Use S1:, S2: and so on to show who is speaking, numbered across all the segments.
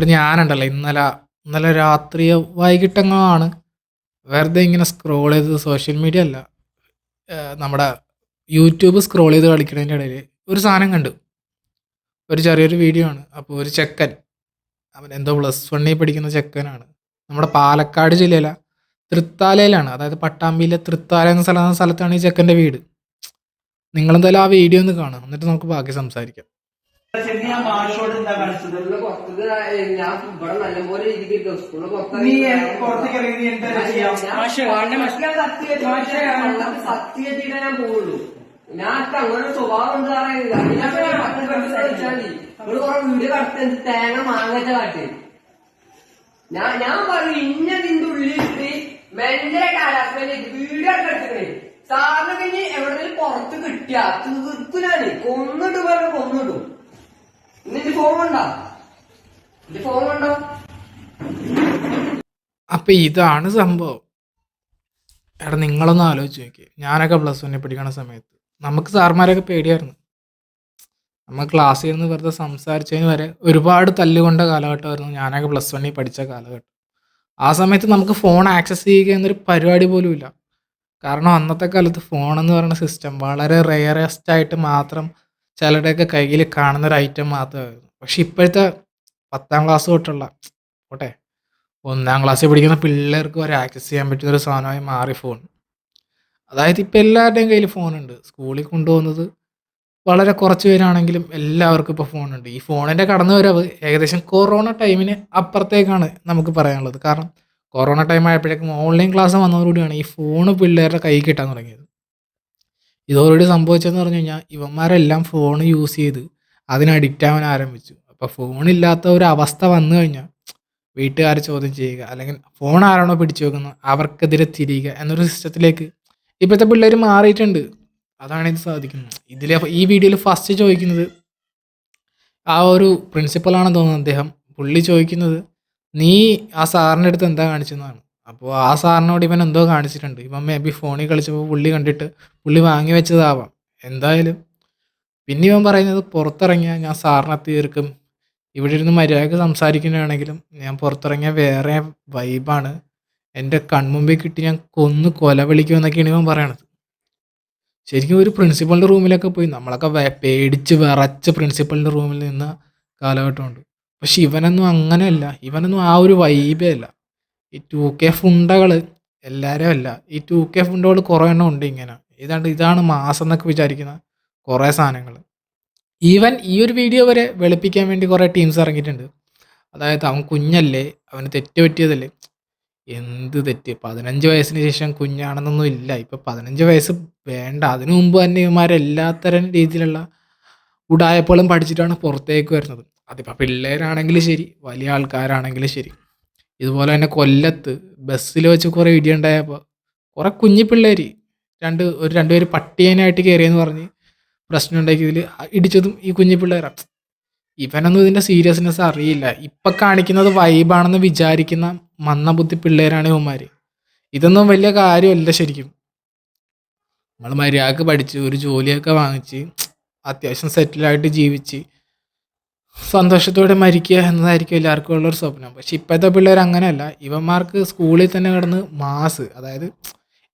S1: ഇവിടെ ഞാനുണ്ടല്ലോ ഇന്നലെ ഇന്നലെ രാത്രി വൈകിട്ടെങ്ങാണ് വെറുതെ ഇങ്ങനെ സ്ക്രോൾ ചെയ്ത് സോഷ്യൽ മീഡിയ അല്ല. നമ്മുടെ യൂട്യൂബ് സ്ക്രോൾ ചെയ്ത് കളിക്കുന്നതിന്റെ ഇടയിൽ ഒരു സാധനം കണ്ടു. ഒരു ചെറിയൊരു വീഡിയോ ആണ്. അപ്പോൾ ഒരു ചെക്കൻ അവൻ എന്തോ പ്ലസ് വണ്ണിൽ പഠിക്കുന്ന ചെക്കനാണ്. നമ്മുടെ പാലക്കാട് ജില്ലയിലെ തൃത്താലയിലാണ്. അതായത് പട്ടാമ്പിയിലെ തൃത്താല എന്ന സ്ഥലം സ്ഥലത്താണ് ഈ ചെക്കന്റെ വീട്. നിങ്ങളെന്തായാലും ആ വീഡിയോ ഒന്ന് കാണാം എന്നിട്ട് നമുക്ക് ബാക്കി സംസാരിക്കാം.
S2: ഞാൻ മാഷോട് എന്താ കാണിച്ചത്?
S3: സ്കൂളിൽ പുറത്ത് ഞാൻ ഇവിടെ നല്ലപോലെ ഇരിക്കും സ്കൂളിൽ
S2: നീ പുറത്തേക്ക് ഇറങ്ങി നീ എന്താ ചെയ്യാം?
S3: സത്യത്തിനെ ഞാൻ പോവുള്ളൂ. ഞാൻ എനിക്ക് അങ്ങനെ ഒരു സ്വഭാവം ഉണ്ട് പറയുന്നില്ല ഞാൻ പത്ത് ഫ്രണ്ട്സ് കളിച്ചാൽ മതി. ഇവിടെ കുറെ വീട് കടത്ത് തേങ്ങ മാങ്ങച്ച കാട്ടി. ഞാൻ ഞാൻ പറയും ഇന്ന നിന്റെ ഉള്ളിലിട്ട് മെന്റലായിട്ട് ഹരാസ്മെന്റ് എടുത്തിട്ടേ സാറിന് കഴിഞ്ഞ് എവിടെയെങ്കിലും പുറത്ത് കിട്ടിയ തീർക്കുനാണ് കൊന്നിട്ട് പറഞ്ഞു കൊന്നിടും. ഫോൺ ഉണ്ടോ? ഫോൺ ഉണ്ടോ?
S1: അപ്പം ഇതാണ് സംഭവം. എടാ നിങ്ങളൊന്ന് ആലോചിച്ച് നോക്കി. ഞാനൊക്കെ പ്ലസ് വണ്ണിൽ പഠിക്കണ സമയത്ത് നമുക്ക് സാർമാരൊക്കെ പേടിയായിരുന്നു. നമ്മൾ ക്ലാസ്സിൽ നിന്ന് വെറുതെ സംസാരിച്ചതിന് വരെ ഒരുപാട് തല്ലുകൊണ്ട കാലഘട്ടമായിരുന്നു ഞാനൊക്കെ പ്ലസ് വണ്ണിൽ പഠിച്ച കാലഘട്ടം. ആ സമയത്ത് നമുക്ക് ഫോൺ ആക്സസ് ചെയ്യുക എന്നൊരു പരിപാടി പോലും ഇല്ല. കാരണം അന്നത്തെ കാലത്ത് ഫോൺ എന്ന് പറയുന്ന സിസ്റ്റം വളരെ റെയറസ്റ്റ് ആയിട്ട് മാത്രം ചിലരുടെയൊക്കെ കയ്യിൽ കാണുന്ന ഒരു ഐറ്റം മാത്രമായിരുന്നു. പക്ഷെ ഇപ്പോഴത്തെ പത്താം ക്ലാസ് തൊട്ടുള്ള പോട്ടെ ഒന്നാം ക്ലാസ്സിൽ പഠിക്കുന്ന പിള്ളേർക്ക് വരെ ആക്സസ് ചെയ്യാൻ പറ്റുന്ന ഒരു സാധനമായി മാറി ഫോൺ അതായത് ഇപ്പം എല്ലാവരുടെയും കയ്യിൽ ഫോണുണ്ട് സ്കൂളിൽ കൊണ്ടുപോകുന്നത് വളരെ കുറച്ച് പേരാണെങ്കിലും എല്ലാവർക്കും ഇപ്പോൾ ഫോണുണ്ട് ഈ ഫോണിന്റെ കടന്നു വരവ് ഏകദേശം കൊറോണ ടൈമിന് അപ്പുറത്തേക്കാണ് നമുക്ക് പറയാനുള്ളത്. കാരണം കൊറോണ ടൈം ആയപ്പോഴേക്കും ഓൺലൈൻ ക്ലാസ് വന്നതോടുകൂടിയാണ് ഈ ഫോണ് പിള്ളേരുടെ കൈ കിട്ടാൻ തുടങ്ങിയത്. ഇതോടുകൂടി സംഭവിച്ചതെന്ന് പറഞ്ഞു കഴിഞ്ഞാൽ ഇവന്മാരെല്ലാം ഫോൺ യൂസ് ചെയ്ത് അതിന് അഡിക്റ്റ് ആവാൻ ആരംഭിച്ചു. അപ്പോൾ ഫോണില്ലാത്ത ഒരു അവസ്ഥ വന്നു കഴിഞ്ഞാൽ വീട്ടുകാർ ചോദ്യം ചെയ്യുക അല്ലെങ്കിൽ ഫോൺ ആരാണോ പിടിച്ചു വെക്കുന്നത് അവർക്കെതിരെ തിരിയുക എന്നൊരു സിസ്റ്റത്തിലേക്ക് ഇപ്പോഴത്തെ പിള്ളേർ മാറിയിട്ടുണ്ട്. അതാണ് ഇത് സാധിക്കുന്നത്. ഇതിലെ ഈ വീഡിയോയിൽ ഫസ്റ്റ് ചോദിക്കുന്നത് ആ ഒരു പ്രിൻസിപ്പളാണെന്ന് തോന്നുന്നത് അദ്ദേഹം. പുള്ളി ചോദിക്കുന്നത് നീ ആ സാറിന്റെ അടുത്ത് എന്താ കാണിച്ചതെന്നാണ്? അപ്പോൾ ആ സാറിനോട് ഇവൻ എന്തോ കാണിച്ചിട്ടുണ്ട്. ഇവൻ മേ ബി ഫോണിൽ കളിച്ചപ്പോൾ പുള്ളി കണ്ടിട്ട് പുള്ളി വാങ്ങി വെച്ചതാവാം. എന്തായാലും പിന്നെ ഇവൻ പറയുന്നത് പുറത്തിറങ്ങിയാൽ ഞാൻ സാറിനെ തീർക്കും ഇവിടെ ഇരുന്ന് മര്യാദയ്ക്ക് സംസാരിക്കുന്നതാണെങ്കിലും ഞാൻ പുറത്തിറങ്ങിയ വേറെ വൈബാണ് എന്റെ കൺമുമ്പിൽ കിട്ടി ഞാൻ കൊന്ന് കൊല വിളിക്കുമെന്നൊക്കെയാണ് ഇവൻ പറയണത്. ശരിക്കും ഒരു പ്രിൻസിപ്പളിന്റെ റൂമിലൊക്കെ പോയി നമ്മളൊക്കെ പേടിച്ച് വിറച്ച് പ്രിൻസിപ്പളിന്റെ റൂമിൽ നിന്ന കാലഘട്ടമുണ്ട്. പക്ഷെ ഇവനൊന്നും അങ്ങനെയല്ല. ഇവനൊന്നും ആ ഒരു വൈബേ അല്ല. ഈ ടു കെ ഫുണ്ടകൾ എല്ലാവരും അല്ല ഈ ടു കെ ഫുണ്ടകൾ കുറേ എണ്ണം ഉണ്ട് ഇങ്ങനെ. ഏതാണ്ട് ഇതാണ് മാസം എന്നൊക്കെ വിചാരിക്കുന്ന കുറേ സാധനങ്ങൾ ഈവൻ ഈ ഒരു വീഡിയോ വരെ വെളുപ്പിക്കാൻ വേണ്ടി കുറേ ടീംസ് ഇറങ്ങിയിട്ടുണ്ട് അതായത് അവൻ കുഞ്ഞല്ലേ അവന് തെറ്റ് പറ്റിയതല്ലേ. എന്ത് തെറ്റ്? പതിനഞ്ച് വയസ്സിന് ശേഷം കുഞ്ഞാണെന്നൊന്നും ഇല്ല. ഇപ്പം പതിനഞ്ച് വയസ്സ് വേണ്ട. അതിനു മുമ്പ് തന്നെ ഇവന്മാരെല്ലാത്തരം രീതിയിലുള്ള ഉടായപ്പോഴും പഠിച്ചിട്ടാണ് പുറത്തേക്ക് വരുന്നത്. അതിപ്പോൾ പിള്ളേരാണെങ്കിലും ശരി വലിയ ആൾക്കാരാണെങ്കിലും ശരി. ഇതുപോലെ തന്നെ കൊല്ലത്ത് ബസ്സിൽ വെച്ച് കുറേ ഇടിയുണ്ടായപ്പോൾ കുറേ കുഞ്ഞു പിള്ളേർ രണ്ട് ഒരു രണ്ടുപേര് പട്ടിയനായിട്ട് കയറിയെന്ന് പറഞ്ഞ് പ്രശ്നം ഉണ്ടാക്കിയതിൽ ഇടിച്ചതും ഈ കുഞ്ഞു പിള്ളേരാണ് ഇവനൊന്നും ഇതിന്റെ സീരിയസ്നെസ് അറിയില്ല. ഇപ്പം കാണിക്കുന്നത് വൈബാണെന്ന് വിചാരിക്കുന്ന മന്നബുദ്ധി പിള്ളേരാണ് ഇവന്മാർ ഇതൊന്നും വലിയ കാര്യമല്ല ശരിക്കും. നമ്മൾ മര്യാദയ്ക്ക് പഠിച്ച് ഒരു ജോലിയൊക്കെ വാങ്ങിച്ച് അത്യാവശ്യം സെറ്റിലായിട്ട് ജീവിച്ച് സന്തോഷത്തോടെ മരിക്കുക എന്നതായിരിക്കും എല്ലാവർക്കും ഉള്ളൊരു സ്വപ്നം. പക്ഷെ ഇപ്പോഴത്തെ പിള്ളേർ അങ്ങനെയല്ല. ഇവന്മാർക്ക് സ്കൂളിൽ തന്നെ കിടന്ന് മാസ് അതായത്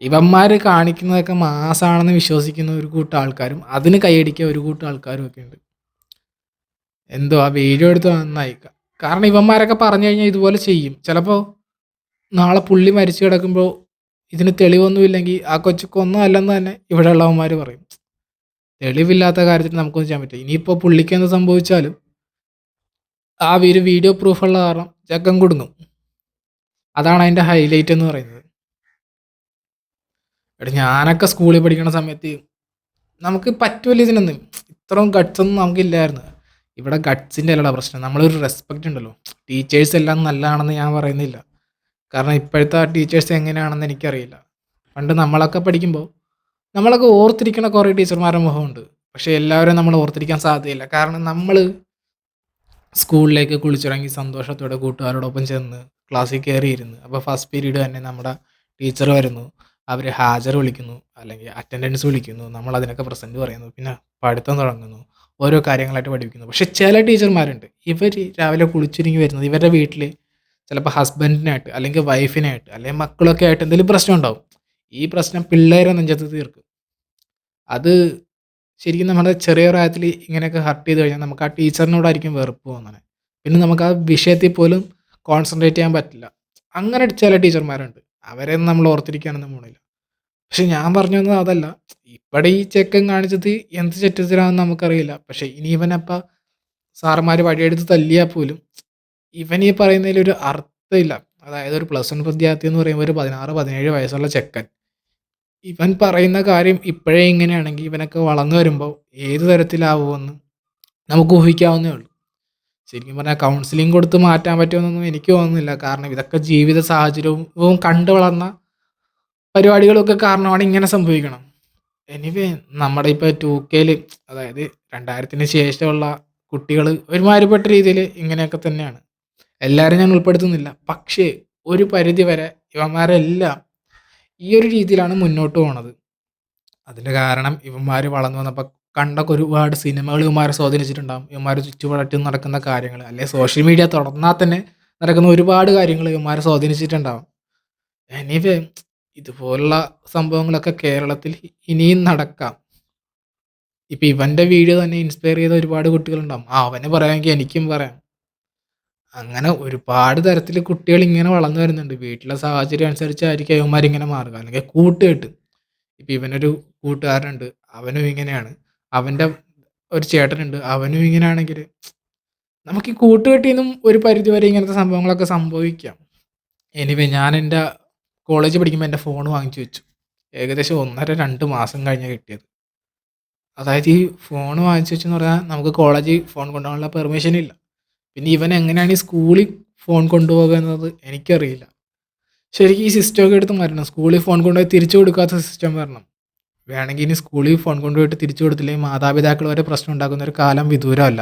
S1: ഇവന്മാർ കാണിക്കുന്നതൊക്കെ മാസാണെന്ന് വിശ്വസിക്കുന്ന ഒരു കൂട്ടം ആൾക്കാരും അതിന് കൈയടിക്കുക ഒരു കൂട്ടം ആൾക്കാരും ഒക്കെ ഉണ്ട്. എന്തോ ആ വീഡിയോ എടുത്ത് നന്നായിക്കാം കാരണം ഇവന്മാരൊക്കെ പറഞ്ഞു കഴിഞ്ഞാൽ ഇതുപോലെ ചെയ്യും. ചിലപ്പോൾ നാളെ പുള്ളി മരിച്ചു കിടക്കുമ്പോൾ ഇതിന് തെളിവൊന്നുമില്ലെങ്കിൽ ആ കൊച്ചു കൊന്നതല്ലെന്ന് തന്നെ ഇവിടെ ഉള്ളവന്മാർ പറയും. തെളിവില്ലാത്ത കാര്യത്തിൽ നമുക്കൊന്നും ചെയ്യാൻ പറ്റില്ല. ഇനിയിപ്പോൾ പുള്ളിക്ക് എന്ത് സംഭവിച്ചാലും ആ ഒരു വീഡിയോ പ്രൂഫുള്ള കാരണം ചക്കം കൊടുന്നു അതാണ് അതിന്റെ ഹൈലൈറ്റ് എന്ന് പറയുന്നത്. എടാ ഞാനൊക്കെ സ്കൂളിൽ പഠിക്കുന്ന സമയത്ത് നമുക്ക് പറ്റുമല്ലോ ഇതിനൊന്നും. ഇത്രയും ഗട്ട്സൊന്നും നമുക്കില്ലായിരുന്നു. ഇവിടെ ഗട്ട്സിന്റെ അല്ലടാ പ്രശ്നം. നമ്മളൊരു റെസ്പെക്റ്റ് ഉണ്ടല്ലോ. ടീച്ചേഴ്സ് എല്ലാം നല്ലതാണെന്ന് ഞാൻ പറയുന്നില്ല. കാരണം ഇപ്പോഴത്തെ ടീച്ചേഴ്സ് എങ്ങനെയാണെന്ന് എനിക്കറിയില്ല. പണ്ട് നമ്മളൊക്കെ പഠിക്കുമ്പോൾ നമ്മളൊക്കെ ഓർത്തിരിക്കുന്ന കുറേ ടീച്ചർമാരുടെ മുഖമുണ്ട്. പക്ഷേ എല്ലാവരും നമ്മൾ ഓർത്തിരിക്കാൻ സാധ്യതയില്ല. കാരണം നമ്മൾ സ്കൂളിലേക്ക് കുളിച്ചിറങ്ങി സന്തോഷത്തോടെ കൂട്ടുകാരോടൊപ്പം ചെന്ന് ക്ലാസ്സിൽ കയറിയിരുന്നു. അപ്പോൾ ഫസ്റ്റ് പീരീഡ് തന്നെ നമ്മുടെ ടീച്ചർ വരുന്നു. അവർ ഹാജർ വിളിക്കുന്നു അല്ലെങ്കിൽ അറ്റൻഡൻസ് വിളിക്കുന്നു. നമ്മൾ അതിനൊക്കെ പ്രസന്റ് പറയുന്നു. പിന്നെ പഠിത്തം തുടങ്ങുന്നു. ഓരോ കാര്യങ്ങളായിട്ട് പഠിപ്പിക്കുന്നു. പക്ഷേ ചില ടീച്ചർമാരുണ്ട് ഇവർ രാവിലെ കുളിച്ചൊരുങ്ങി വരുന്നത് ഇവരുടെ വീട്ടിൽ ചിലപ്പോൾ ഹസ്ബൻഡിനായിട്ട് അല്ലെങ്കിൽ വൈഫിനായിട്ട് അല്ലെങ്കിൽ മക്കളൊക്കെ ആയിട്ട് എന്തെങ്കിലും പ്രശ്നം ഉണ്ടാവും. ഈ പ്രശ്നം പിള്ളേരെ നെഞ്ചത്ത് തീർക്കും. അത് ശരിക്കും നമ്മുടെ ചെറിയ പ്രായത്തിൽ ഇങ്ങനെയൊക്കെ ഹർട്ട് ചെയ്ത് കഴിഞ്ഞാൽ നമുക്ക് ആ ടീച്ചറിനോടായിരിക്കും വെറുപ്പ് തോന്നണേ. പിന്നെ നമുക്ക് ആ വിഷയത്തിൽ പോലും കോൺസെൻട്രേറ്റ് ചെയ്യാൻ പറ്റില്ല. അങ്ങനെ ചില ടീച്ചർമാരുണ്ട്. അവരെ നമ്മൾ ഓർത്തിരിക്കാനൊന്നും പോണില്ല പക്ഷെ ഞാൻ പറഞ്ഞു വന്നത് അതല്ല. ഇവിടെ ഈ ചെക്കൻ കാണിച്ചത് എന്ത് ചെറ്റത്തിലാണെന്ന് നമുക്കറിയില്ല. പക്ഷെ ഇനി ഇവനപ്പം സാറന്മാർ വഴിയെടുത്ത് തല്ലിയാൽ പോലും ഇവൻ ഈ പറയുന്നതിൽ ഒരു അർത്ഥമില്ല. അതായത് ഒരു പ്ലസ് വൺ വിദ്യാർത്ഥി എന്ന് പറയുമ്പോൾ ഒരു പതിനാറ് പതിനേഴ് വയസ്സുള്ള ചെക്കൻ. ഇവൻ പറയുന്ന കാര്യം ഇപ്പോഴേ ഇങ്ങനെയാണെങ്കിൽ ഇവനൊക്കെ വളർന്നു വരുമ്പോൾ ഏത് തരത്തിലാവുമെന്ന് നമുക്ക് ഊഹിക്കാവുന്നേ ഉള്ളൂ. ശരിക്കും പറഞ്ഞാൽ കൗൺസിലിംഗ് കൊടുത്ത് മാറ്റാൻ പറ്റുമെന്നൊന്നും എനിക്ക് തോന്നുന്നില്ല. കാരണം ഇതൊക്കെ ജീവിത സാഹചര്യവും കണ്ടു വളർന്ന പരിപാടികളൊക്കെ കാരണമാണ് ഇങ്ങനെ സംഭവിക്കണം. എനിവേ നമ്മുടെ ഇപ്പോൾ ടു കെയിൽ അതായത് രണ്ടായിരത്തിന് ശേഷമുള്ള കുട്ടികൾ ഒരുമാതിരിപ്പെട്ട രീതിയിൽ ഇങ്ങനെയൊക്കെ തന്നെയാണ്. എല്ലാവരും ഞാൻ ഉൾപ്പെടുത്തുന്നില്ല. പക്ഷേ ഒരു പരിധി വരെ ഇവന്മാരെല്ലാം ഈ ഒരു രീതിയിലാണ് മുന്നോട്ട് പോണത്. അതിന്റെ കാരണം ഇവന്മാർ വളർന്നു വന്നപ്പോൾ കണ്ടൊക്കെ ഒരുപാട് സിനിമകൾ ഇവന്മാരെ സ്വാധീനിച്ചിട്ടുണ്ടാകും ഇവന്മാർ ചുറ്റുപാടറ്റും നടക്കുന്ന കാര്യങ്ങൾ അല്ലെങ്കിൽ സോഷ്യൽ മീഡിയ തുറന്നാൽ തന്നെ നടക്കുന്ന ഒരുപാട് കാര്യങ്ങൾ ഇവന്മാരെ സ്വാധീനിച്ചിട്ടുണ്ടാകും എനിവേ ഇതുപോലുള്ള സംഭവങ്ങളൊക്കെ കേരളത്തിൽ ഇനിയും നടക്കാം. ഇപ്പം ഇവന്റെ വീഡിയോ തന്നെ ഇൻസ്പയർ ചെയ്ത ഒരുപാട് കുട്ടികളുണ്ടാകും ആ അവന് പറയാമെങ്കിൽ എനിക്കും പറയാം. അങ്ങനെ ഒരുപാട് തരത്തിൽ കുട്ടികൾ ഇങ്ങനെ വളർന്നു വരുന്നുണ്ട്. വീട്ടിലെ സാഹചര്യം അനുസരിച്ചായിരിക്കും ഇങ്ങനെ മാറുക. അല്ലെങ്കിൽ കൂട്ടുകെട്ട്. ഇപ്പം ഇവനൊരു കൂട്ടുകാരനുണ്ട്. അവനും ഇങ്ങനെയാണ്. അവന്റെ ഒരു ചേട്ടനുണ്ട്. അവനും ഇങ്ങനെയാണെങ്കിൽ നമുക്ക് ഈ കൂട്ടുകെട്ടിൽ നിന്നും ഒരു പരിധി വരെ ഇങ്ങനത്തെ സംഭവങ്ങളൊക്കെ സംഭവിക്കാം. എനിവേ ഞാൻ എന്റെ കോളേജ് പഠിക്കുമ്പോൾ എന്റെ ഫോൺ വാങ്ങിച്ചു വെച്ചു. ഏകദേശം ഒന്നര രണ്ട് മാസം കഴിഞ്ഞാൽ കിട്ടിയത്. അതായത് ഈ ഫോൺ വാങ്ങിച്ചു വെച്ചെന്ന് പറഞ്ഞാൽ നമുക്ക് കോളേജിൽ ഫോൺ കൊണ്ടുപോകാനുള്ള പെർമിഷൻ ഇല്ല. പിന്നെ ഇവൻ എങ്ങനെയാണ് ഈ സ്കൂളിൽ ഫോൺ കൊണ്ടുപോകുന്നത് എനിക്കറിയില്ല. ശരിക്കും ഈ സിസ്റ്റമൊക്കെ എടുത്ത് മാറ്റണം സ്കൂളിൽ ഫോൺ കൊണ്ടുപോയി തിരിച്ചു കൊടുക്കാത്ത സിസ്റ്റം വരണം. വേണമെങ്കിൽ ഇനി സ്കൂളിൽ ഫോൺ കൊണ്ടുപോയിട്ട് തിരിച്ചു കൊടുത്തില്ലെങ്കിൽ മാതാപിതാക്കൾ വരെ പ്രശ്നം ഉണ്ടാക്കുന്ന ഒരു കാലം വിദൂരമല്ല.